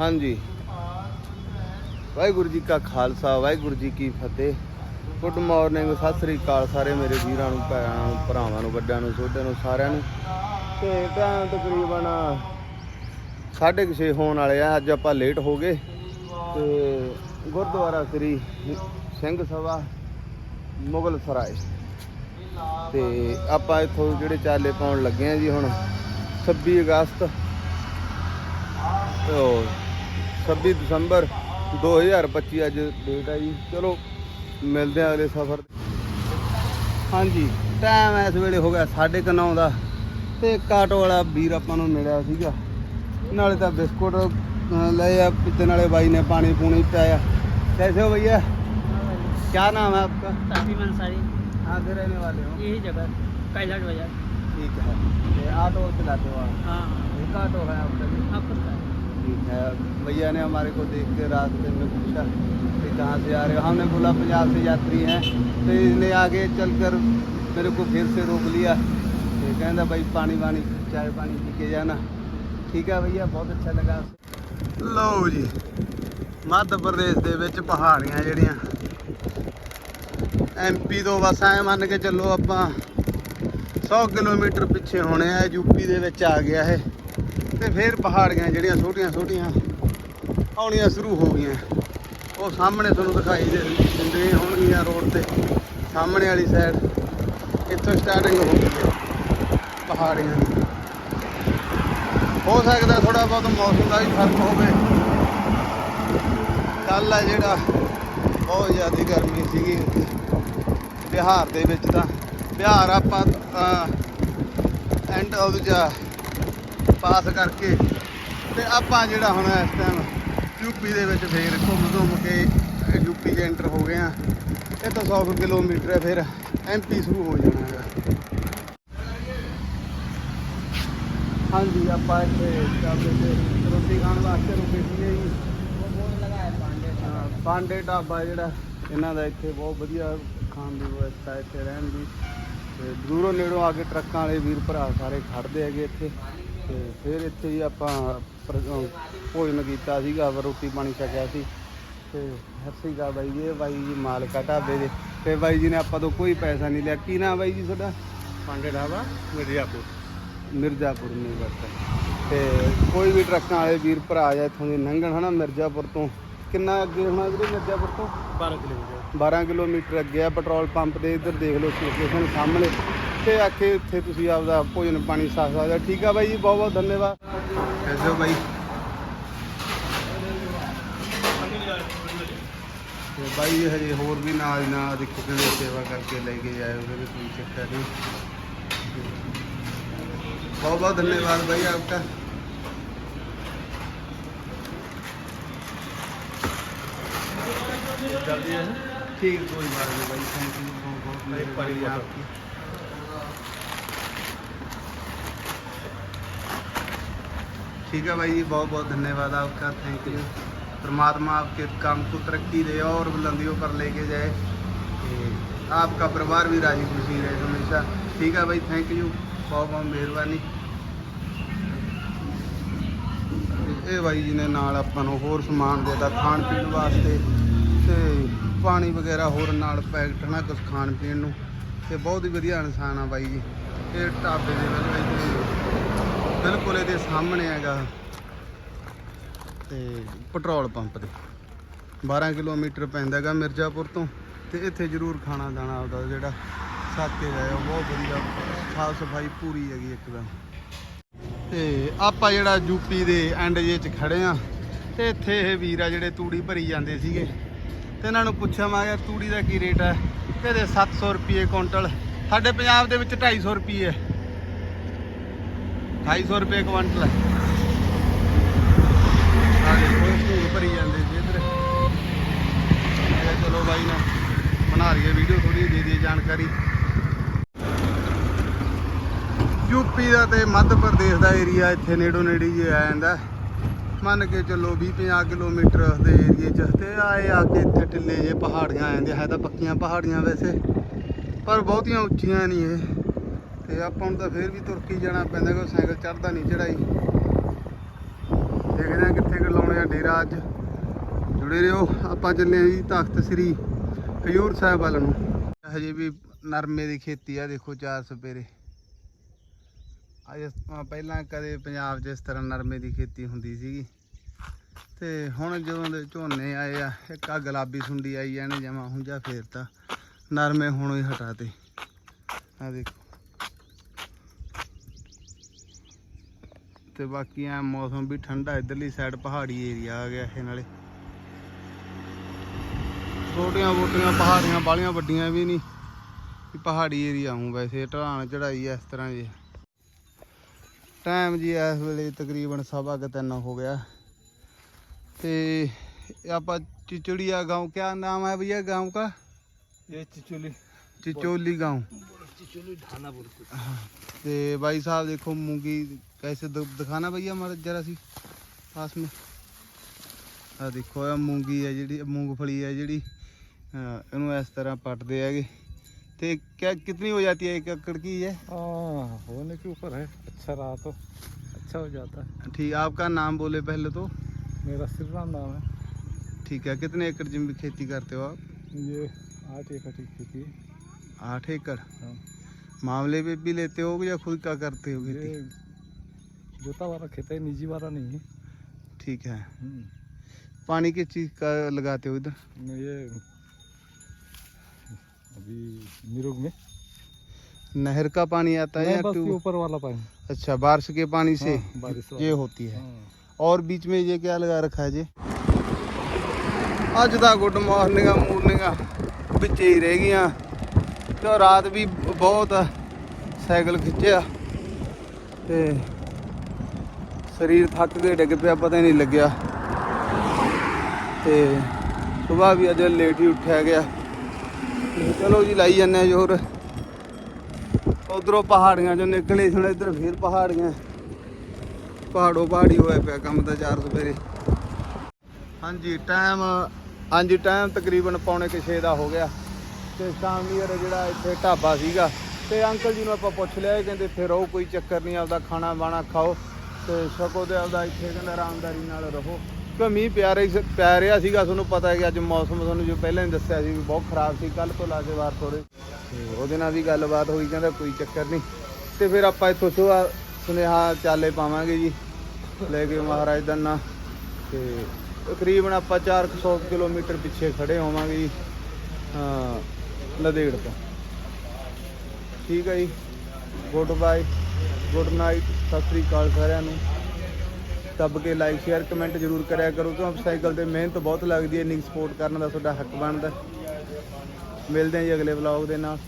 ਹਾਂਜੀ। ਵਾਹਿਗੁਰੂ ਜੀ ਕਾ ਖਾਲਸਾ, ਵਾਹਿਗੁਰੂ ਜੀ ਕੀ ਫਤਿਹ। Good morning, Sat Sri ਅਕਾਲ ਸਾਰੇ ਮੇਰੇ ਵੀਰਾਂ ਨੂੰ, ਭੈਣਾਂ ਨੂੰ, ਭਰਾਵਾਂ ਨੂੰ, ਵੱਡਿਆਂ ਨੂੰ ਛੋਟਿਆਂ ਨੂੰ, ਸਾਰਿਆਂ ਨੂੰ। ਤੇ ਟਾਈਮ ਤਕਰੀਬਨ 6:30 ਹੋਣ ਵਾਲੇ ਆ, ਅੱਜ ਆਪਾਂ ਲੇਟ ਹੋ ਗਏ। ਤੇ ਗੁਰਦੁਆਰਾ ਸ੍ਰੀ ਸਿੰਘ ਸਭਾ ਮੁਗਲ ਸਰਾਏ। ਤੇ ਆਪਾਂ ਇੱਥੋਂ ਜਿਹੜੇ ਚਾਲੇ ਪਾਉਣ ਲੱਗੇ ਆ ਜੀ ਹੁਣ 26 ਅਗਸਤ। ਉਹ 26 ਦਸੰਬਰ 2025 ਅੱਜ ਡੇਟ ਹੈ ਜੀ ਚਲੋ ਮਿਲਦੇ ਆ ਅਗਲੇ ਸਫ਼ਰ ਹਾਂਜੀ ਟਾਈਮ ਇਸ ਵੇਲੇ ਹੋ ਗਿਆ 9:30 ਦਾ ਤੇ ਕਾਟੋ ਵਾਲਾ ਵੀਰ ਆਪਾਂ ਨੂੰ ਮਿਲਿਆ ਸੀਗਾ ਨਾਲੇ ਤਾਂ ਬਿਸਕੁਟ ਅਹ, ਲਏ ਆ ਪਿੱਤੇ ਨਾਲੇ ਬਾਈ ਨੇ ਪਾਣੀ ਪੂਣੀ ਪਿਆਇਆ कैसे हो भैया क्या नाम है आपका तस्लीम अंसारी कहाँ से रहने वाले हो यही जगह कैलाश बाजार ठीक है ये ऑटो चलाते हो आप हाँ एक ऑटो है आपका भी आप खुद का ठीक है भैया ने हमारे को देख के रास्ते में पूछा कि कहाँ से आ रहे हो हमने बोला पंजाब से यात्री हैं तो इसने आगे चलकर मेरे को फिर से रोक लिया तो कहना भाई पानी वानी चाय पानी पी के जाना ठीक है भैया बहुत अच्छा लगा ਲਓ ਜੀ ਮੱਧ ਪ੍ਰਦੇਸ਼ ਦੇ ਵਿੱਚ ਪਹਾੜੀਆਂ ਜਿਹੜੀਆਂ ਐਮਪੀ ਤੋਂ ਬਸ ਐ ਮੰਨ ਕੇ ਚੱਲੋ ਆਪਾਂ 100 ਕਿਲੋਮੀਟਰ ਪਿੱਛੇ ਹੋਣੇ ਆ ਯੂਪੀ ਦੇ ਵਿੱਚ ਆ ਗਿਆ ਇਹ ਤੇ ਫਿਰ ਪਹਾੜੀਆਂ ਜਿਹੜੀਆਂ ਛੋਟੀਆਂ ਛੋਟੀਆਂ ਆਉਣੀਆਂ ਸ਼ੁਰੂ ਹੋ ਗਈਆਂ। ਉਹ ਸਾਹਮਣੇ ਤੁਹਾਨੂੰ ਦਿਖਾਈ ਦੇ ਦਿੰਦੇ ਹੋਣਗੀਆਂ ਰੋਡ ਤੇ, ਸਾਹਮਣੇ ਵਾਲੀ ਸਾਈਡ ਇੱਥੋਂ ਸਟਾਰਟਿੰਗ ਹੋ ਗਈ ਹੈ ਪਹਾੜੀਆਂ ਦੀ। ਹੋ ਸਕਦਾ ਥੋੜਾ ਬਹੁਤ ਮੌਸਮ ਦਾ ਵੀ ਫ਼ਰਕ ਹੋਵੇ। ਕੱਲ ਆ ਜਿਹੜਾ ਬਹੁਤ ਜ਼ਿਆਦਾ ਗਰਮੀ ਸੀਗੀ ਬਿਹਾਰ ਦੇ ਵਿੱਚ ਤਾਂ। ਬਿਹਾਰ ਆਪਾਂ ਐਂਡ ਆਫ ਜਾ ਪਾਸ ਕਰਕੇ ਤੇ ਆਪਾਂ ਜਿਹੜਾ ਹੁਣ ਇਸ ਟਾਈਮ ਯੂਪੀ ਦੇ ਵਿੱਚ ਫੇਰ ਘੁੰਮ ਘੁੰਮ ਕੇ ਯੂਪੀ ਦੇ ਐਂਟਰ ਹੋ ਗਏ ਆ ਇਹ ਤਾਂ 100 ਕਿਲੋਮੀਟਰ ਹੈ, ਫਿਰ ਐਮਪੀ ਸ਼ੁਰੂ ਹੋ ਜਾਣਾ ਹੈਗਾ। ਹਾਂਜੀ, ਆਪਾਂ ਇੱਥੇ ਚਾਬੇ ਤੇ ਰੋਟੀ ਖਾਣ ਵਾਸਤੇ ਰੁਕੇ ਸੀਗੇ ਜੀ? ਪਾਂਡੇ ਢਾਬਾ ਜਿਹੜਾ, ਇਹਨਾਂ ਦਾ ਇੱਥੇ ਬਹੁਤ ਵਧੀਆ ਖਾਣ ਦੀ ਵਿਵਸਥਾ ਇੱਥੇ ਰਹਿਣ ਦੀ। ਦੂਰੋਂ ਨੇੜੋਂ ਆ ਕੇ ਟਰੱਕਾਂ ਵਾਲੇ ਵੀਰ ਭਰਾ ਸਾਰੇ ਖੜਦੇ ਹੈਗੇ ਇੱਥੇ। ਤੇ ਫਿਰ ਇੱਥੇ ਹੀ ਆਪਾਂ ਭੋਜਨ ਕੀਤਾ ਸੀਗਾ ਰੋਟੀ ਪਾਣੀ ਛਕਿਆ ਸੀ। ਤੇ ਹੱਸੀ ਗਾ ਬਾਈ ਜੀ ਬਾਈ ਜੀ ਮਾਲਕਾ ਢਾਬੇ ਦੇ। ਤੇ ਬਾਈ ਜੀ ਨੇ ਆਪਾਂ ਤੋਂ ਕੋਈ ਪੈਸਾ ਨਹੀਂ ਲਿਆ। ਕੀ ਨਾ ਬਾਈ ਜੀ ਸਾਡਾ ਪਾਂਡੇ ਢਾਬਾ ਮਿਰਜ਼ਾਪੁਰ। ਮਿਰਜ਼ਾਪੁਰ ਨਹੀਂ ਵਰਤਾ ਤੇ ਕੋਈ ਵੀ ਟਰੱਕਾਂ ਵਾਲੇ ਵੀਰ ਭਰਾ ਜਾਂ ਇੱਥੋਂ ਦੇ ਲੰਘਣ ਹਨਾ ਮਿਰਜ਼ਾਪੁਰ ਤੋਂ। ਕਿੰਨਾ ਅੱਗੇ ਹੋਣਾ ਵੀਰੇ ਮਿਰਜ਼ਾਪੁਰ ਤੋਂ? 12 ਕਿਲੋਮੀਟਰ। 12 ਕਿਲੋਮੀਟਰ ਅੱਗੇ ਆ ਪੈਟਰੋਲ ਪੰਪ ਦੇ ਇੱਧਰ ਦੇਖ ਲਓ ਲੋਕੇਸ਼ਨ ਸਾਹਮਣੇ। ਤੇ ਆਖੇ ਇੱਥੇ ਤੁਸੀਂ ਆਪਦਾ ਭੋਜਨ ਪਾਣੀ ਸਾਖ ਸਕਦੇ ਹੋ। ਠੀਕ ਆ ਬਾਈ ਜੀ ਬਹੁਤ ਬਹੁਤ ਧੰਨਵਾਦ ਕੈਸੇ ਹੋ ਬਾਈ ਤੇ ਬਾਈ ਜੀ ਹਜੇ ਹੋਰ ਵੀ ਨਾਲ ਦੀ ਨਾਲ ਦੇਖੋ ਕਹਿੰਦੇ ਸੇਵਾ ਕਰਕੇ ਲੈ ਕੇ ਜਾਏ ਉਹਦੇ ਵੀ ਕੋਈ ਚੱਕਰ ਨਹੀਂ बहुत बहुत धन्यवाद भाई आपका ठीक कोई बात नहीं भाई थैंक यू बहुत बहुत मेहरबानी आपकी ठीक है भाई जी बहुत बहुत धन्यवाद आपका थैंक यू परमात्मा आपके काम को तरक्की दे और बुलंदियों पर लेके जाए ते आपका परिवार भी राजी खुशी रहे हमेशा ठीक है भाई थैंक यू बहुत बहुत ਮਿਹਰਬਾਨੀ ਤੇ ਇਹ ਬਾਈ ਜੀ ਨੇ ਨਾਲ ਆਪਾਂ ਨੂੰ ਹੋਰ ਸਮਾਨ ਦੇਤਾ ਖਾਣ ਪੀਣ ਵਾਸਤੇ ਤੇ ਪਾਣੀ ਵਗੈਰਾ ਹੋਰ ਨਾਲ ਪੈਕਟ ਨਾ ਕੁਝ ਖਾਣ ਪੀਣ ਨੂੰ ਤੇ ਬਹੁਤ ਹੀ ਵਧੀਆ ਇਨਸਾਨ ਆ ਬਾਈ ਜੀ ਇਹ ਢਾਬੇ ਦੇ ਵਿੱਚ ਇੱਥੇ ਬਿਲਕੁਲ ਇਹਦੇ ਸਾਹਮਣੇ ਹੈਗਾ ਤੇ ਪੈਟਰੋਲ ਪੰਪ ਦੇ 12 ਕਿਲੋਮੀਟਰ ਪੈਂਦਾ ਹੈਗਾ ਮਿਰਜ਼ਾਪੁਰ ਤੋਂ ਤੇ ਇੱਥੇ ਜ਼ਰੂਰ ਖਾਣਾ ਦਾਣਾ ਉਹਦਾ ਜਿਹੜਾ ਛੱਕ ਕੇ ਉਹ ਬਹੁਤ ਵਧੀਆ ਸਾਫ਼ ਸਫ਼ਾਈ ਪੂਰੀ ਹੈਗੀ ਇੱਕਦਮ। ਤੇ ਆਪਾਂ ਜਿਹੜਾ ਯੂਪੀ ਦੇ ਐਂਡ ਜੇ ਚ ਖੜੇ ਆ, ਤੇ ਇੱਥੇ ਇਹ ਵੀਰ ਆ ਜਿਹੜੇ ਤੂੜੀ ਭਰੀ ਜਾਂਦੇ ਸੀਗੇ। ਤੇ ਇਹਨਾਂ ਨੂੰ ਪੁੱਛਿਆ, ਮੈਂ ਯਾਰ ਤੂੜੀ ਦਾ ਕੀ ਰੇਟ ਹੈ? ਕਹਿੰਦੇ 700 ਰੁਪਏ ਕੁਇੰਟਲ। ਸਾਡੇ ਪੰਜਾਬ ਦੇ ਵਿੱਚ 250 ਰੁਪਏ ਹੈ। 250 ਰੁਪਏ ਕੁਇੰਟਲ ਹੈ। ਆ ਦੇਖੋ ਧੂੜ ਭਰੀ ਜਾਂਦੇ ਸੀ ਇੱਧਰ। ਮੈਂ ਕਿਹਾ ਚਲੋ ਬਾਈ ਨਾ, ਬਣਾ ਲਈਏ ਵੀਡੀਓ ਥੋੜੀ ਦੇ ਦਈਏ ਜਾਣਕਾਰੀ। ਯੂਪੀ ਦਾ ਤੇ ਮੱਧ ਪ੍ਰਦੇਸ਼ ਦਾ ਏਰੀਆ ਇੱਥੇ ਨੇੜੋ ਨੇੜੀ ਜੇ ਆ ਜਾਂਦਾ। ਮੰਨ ਕੇ ਚੱਲੋ 20 50 ਕਿਲੋਮੀਟਰ ਦੇ ਏਰੀਏ 'ਚ। ਤੇ ਆਏ ਆ ਕੇ ਇੱਥੇ ਟਿੱਲੇ ਜੇ ਪਹਾੜੀਆਂ ਆ ਜਾਂਦੀਆਂ ਹੈ ਤਾਂ ਪੱਕੀਆਂ ਪਹਾੜੀਆਂ ਵੈਸੇ, ਪਰ ਬਹੁਤੀਆਂ ਉੱਚੀਆਂ ਨਹੀਂ ਇਹ। ਤੇ ਆਪਾਂ ਨੂੰ ਤਾਂ ਫੇਰ ਵੀ ਤੁਰਕੀ ਜਾਣਾ ਪੈਂਦਾ ਕੋਈ ਸਾਈਕਲ ਚੜਦਾ ਨਹੀਂ ਚੜਾਈ ਦੇਖਦੇ ਆ ਕਿੱਥੇ ਕੁ ਲਾਉਣੇ ਆ ਡੇਰਾ ਅੱਜ। ਜੁੜੇ ਰਹੋ, ਆਪਾਂ ਚੱਲੇ ਆ ਜੀ ਤਖਤ ਸ੍ਰੀ ਹਜੂਰ ਸਾਹਿਬ ਵੱਲ ਨੂੰ। ਹਜੇ ਵੀ ਨਰਮੇ ਦੀ ਖੇਤੀ ਆ, ਦੇਖੋ ਚਾਰ ਸਪੇਰੇ। ਅੱਜ ਪਹਿਲਾਂ ਕਦੇ ਪੰਜਾਬ 'ਚ ਇਸ ਤਰ੍ਹਾਂ ਨਰਮੇ ਦੀ ਖੇਤੀ ਹੁੰਦੀ ਸੀਗੀ। ਤੇ ਹੁਣ ਜਦੋਂ ਦੇ ਝੋਨੇ ਆਏ ਆ, ਇੱਕ ਆ ਗੁਲਾਬੀ ਸੁੰਡੀ ਆਈ ਆ, ਇਹਨੇ ਜਮਾ ਹੁੰਜਾ ਫੇਰਤਾ। ਨਰਮੇ ਹੁਣੋਂ ਹੀ ਹਟਾਤੇ। ਆ ਦੇਖੋ। ਤੇ ਬਾਕੀ ਐ ਮੌਸਮ ਵੀ ਠੰਡਾ ਇਧਰਲੀ ਸਾਈਡ ਪਹਾੜੀ ਏਰੀਆ ਆ ਗਿਆ ਇਹ ਨਾਲੇ ਛੋਟੀਆਂ ਮੋਟੀਆਂ ਪਹਾੜੀਆਂ ਬਾਲੀਆਂ ਵੱਡੀਆਂ ਵੀ ਨਹੀਂ ਵੀ ਪਹਾੜੀ ਏਰੀਆ ਹੂੰ ਵੈਸੇ ਢਲਾਣ ਚੜਾਈ ਇਸ ਤਰ੍ਹਾਂ ਦੀ ਟਾਈਮ ਜੀ ਇਸ ਵੇਲੇ ਤਕਰੀਬਨ ਸਵਾ ਕੁ ਤਿੰਨ ਹੋ ਗਿਆ ਤੇ ਆਪਾਂ चिचड़िया गांव क्या नाम है भैया गांव का ये चिचोली चिचोली गांव चिचोली ढाना बोलते ਤੇ ਭਾਈ ਸਾਹਿਬ ਦੇਖੋ ਮੂੰਗੀ कैसे द- दिखाना भैया हमारे जरा सी पास में ਆ ਦੇਖੋ ਇਹ ਮੂੰਗੀ ਹੈ ਜਿਹੜੀ ਮੂੰਗਫਲੀ ਹੈ ਜਿਹੜੀ ਅਹ ਇਹਨੂੰ ਇਸ ਤਰ੍ਹਾਂ ਪੱਟਦੇ ਹੈਗੇ ਤੇ ਕਿਆ कितनी हो जाती है एक एकड़ की है हाँ होने के ऊपर है अच्छा रहा तो अच्छा हो जाता है ठीक आपका नाम बोले पहले तो मेरा श्री राम नाम है ठीक है कितने एकड़ जमीन में खेती करते हो आप ये आठ एकड़ की खेती है। आठ एकड़ हाँ। मामले पे भी लेते हो या खुद का करते हो खेती ये जोता वाला खेत है निजी वाला नहीं है ठीक है हम्म, पानी किस चीज़ का लगाते हो इधर ये अभी निरोग में नहर का पानी आता है नहीं, या बस ये ट्यूब ऊपर वाला पानी अच्छा बारिश के पानी से हाँ, बारिश ये वाला। होती है हाँ। और बीच में ये क्या लगा रखा है जी ਅੱਜ ਦਾ ਗੁੱਡ ਮਾਰਨਿੰਗਾਂ ਮੂਰਨਿੰਗਾਂ ਵਿੱਚ ਹੀ ਰਹਿ ਗਈਆਂ ਤੇ ਰਾਤ ਵੀ ਬਹੁਤ ਸਾਈਕਲ ਖਿੱਚਿਆ ਤੇ ਸਰੀਰ ਥੱਕ ਕੇ ਡਿੱਗ ਪਿਆ, ਪਤਾ ਹੀ ਨਹੀਂ ਲੱਗਿਆ। ਤੇ ਸਵੇਰ ਵੀ ਅੱਜ ਲੇਟ ਹੀ ਉੱਠਿਆ ਗਿਆ। ਚਲੋ ਜੀ, ਲਾਈ ਜਾਂਦੇ ਆ ਜੋਰ। ਉਧਰੋਂ ਪਹਾੜੀਆਂ ਚੋਂ ਨਿਕਲੇ ਹੁਣ ਇੱਧਰ ਫੇਰ ਪਹਾੜੀਆਂ। ਪਹਾੜੋ ਪਹਾੜੀ ਹੋਇਆ ਪਿਆ ਕੰਮ ਤਾਂ ਚਾਰ ਸਵੇਰੇ। ਹਾਂਜੀ ਟਾਈਮ ਹਾਂਜੀ ਟਾਈਮ ਤਕਰੀਬਨ ਪੌਣੇ ਕੁ ਛੇ ਦਾ ਹੋ ਗਿਆ। ਤੇ ਸ਼ਾਮੀਰ ਜਿਹੜਾ ਇੱਥੇ ਢਾਬਾ ਸੀਗਾ, ਤੇ ਅੰਕਲ ਜੀ ਨੂੰ ਆਪਾਂ ਪੁੱਛ ਲਿਆ, ਇਹ ਕਹਿੰਦੇ ਫਿਰ ਰਹੋ ਕੋਈ ਚੱਕਰ ਨਹੀਂ, ਆਪਦਾ ਖਾਣਾ ਬਾਣਾ ਖਾਓ। ਤੇ ਛਕੋ ਤੇ ਆਪਦਾ ਇੱਥੇ ਕਹਿੰਦਾ ਆਰਾਮਦਾਰੀ ਨਾਲ ਰਹੋ। ਕਿਉਂ ਮੀਂਹ ਪਿਆ ਰਹੀ ਸੀ- ਪੈ ਰਿਹਾ ਸੀਗਾ, ਤੁਹਾਨੂੰ ਪਤਾ ਹੈ ਕਿ ਅੱਜ ਮੌਸਮ ਤੁਹਾਨੂੰ ਜੋ ਪਹਿਲਾਂ ਹੀ ਦੱਸਿਆ ਸੀ ਵੀ ਬਹੁਤ ਖਰਾਬ ਸੀ ਕੱਲ ਤੋਂ ਲਾ ਕੇ ਵਾਰ ਥੋੜੇ ਤੇ ਉਹਦੇ ਨਾਲ ਵੀ ਗੱਲਬਾਤ ਹੋਈ, ਕਹਿੰਦਾ ਕੋਈ ਚੱਕਰ ਨਹੀਂ। ਤੇ ਫਿਰ ਆਪਾਂ ਇੱਥੋਂ ਸੁਆ ਸੁਨੇਹਾ ਚਾਲੇ ਪਾਵਾਂਗੇ ਜੀ, ਲੈ ਕੇ ਮਹਾਰਾਜ ਦਾ ਨਾਂ। ਤੇ ਤਕਰੀਬਨ ਆਪਾਂ 400 ਕਿਲੋਮੀਟਰ ਪਿੱਛੇ ਖੜੇ ਹੋਵਾਂਗੇ ਜੀ, ਹਾਂ ਨਦੇੜ ਤੋਂ। ਠੀਕ ਹੈ ਜੀ। Good bye good night Sat Sri ਅਕਾਲ ਸਾਰਿਆਂ ਨੂੰ। ਦੱਬ ਕੇ ਲਾਈਕ ਸ਼ੇਅਰ ਕਮੈਂਟ ਜ਼ਰੂਰ ਕਰਿਆ ਕਰੋ ਕਿਉਂਕਿ ਸਾਈਕਲ ਤੇ ਮਿਹਨਤ ਬਹੁਤ ਲੱਗਦੀ ਹੈ ਇੰਨੀ ਸਪੋਰਟ ਕਰਨ ਦਾ ਤੁਹਾਡਾ ਹੱਕ ਬਣਦਾ। ਮਿਲਦੇ ਹਾਂ ਜੀ ਅਗਲੇ ਵਲੌਗ ਦੇ ਨਾਲ।